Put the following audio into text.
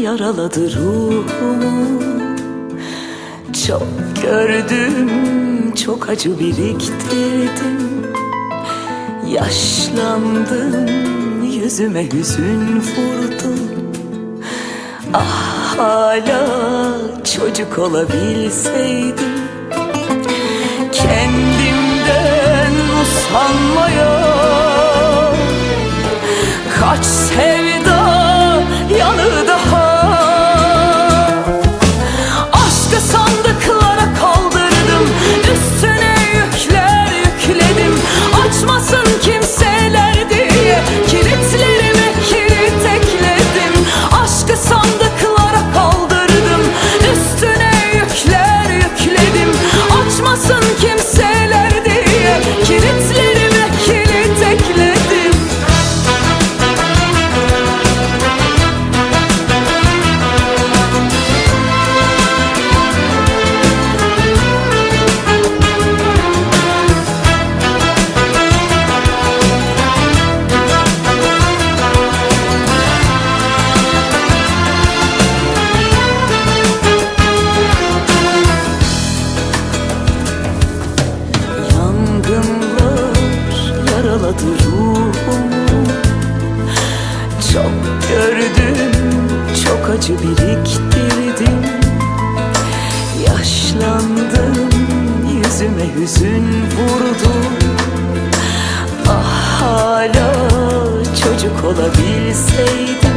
yaraladı ruhumu. Çok gördüm, çok acı biriktirdim. Yaşlandım, yüzüme hüzün vurdu. Ah hala çocuk olabilseydim. Kendimden usanmaya ruhumu Çok gördüm, çok acı biriktirdim. Yaşlandım, yüzüme hüzün vurdu. Ah hala çocuk olabilseydim